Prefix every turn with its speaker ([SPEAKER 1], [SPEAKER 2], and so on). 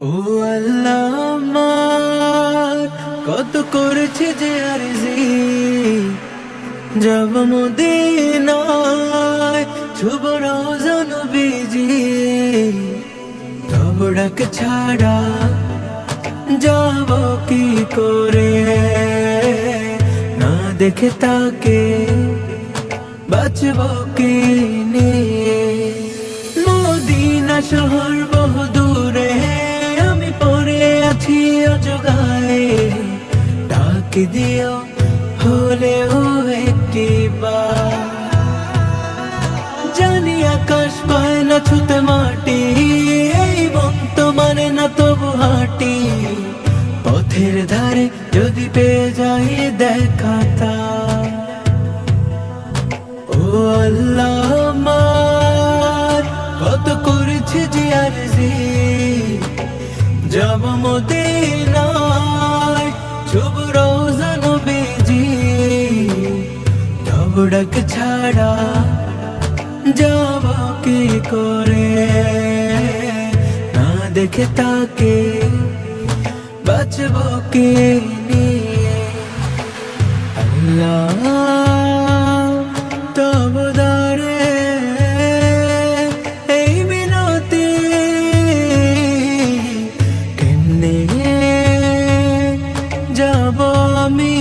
[SPEAKER 1] ও আল্লাহ কত করেছে যে আরজি। যাব মদিনায় শুভ রোজন বিজি তব ডাক ছাড়া যাব কি করে? না দেখে তাকে বাঁচব কি নিয়ে? মদিনা শহর ডাক দিও, হলেও একটি জানি আকাশ পায় না ছুতে মাটি, এই মন তো মানে না তবু হাঁটি। পথের ধারে যদি পেয়ে যাই দেখাতা ও আল্লাহ কত করেছে যে আরজি। যাব মদিনায় ভবডাক ছাড়া যাওয়া কি করে না দেখে তাকে বাঁচব কে নিয়ে আল্লাহ তব দারে এই মিনতি কেমনে যাব আমি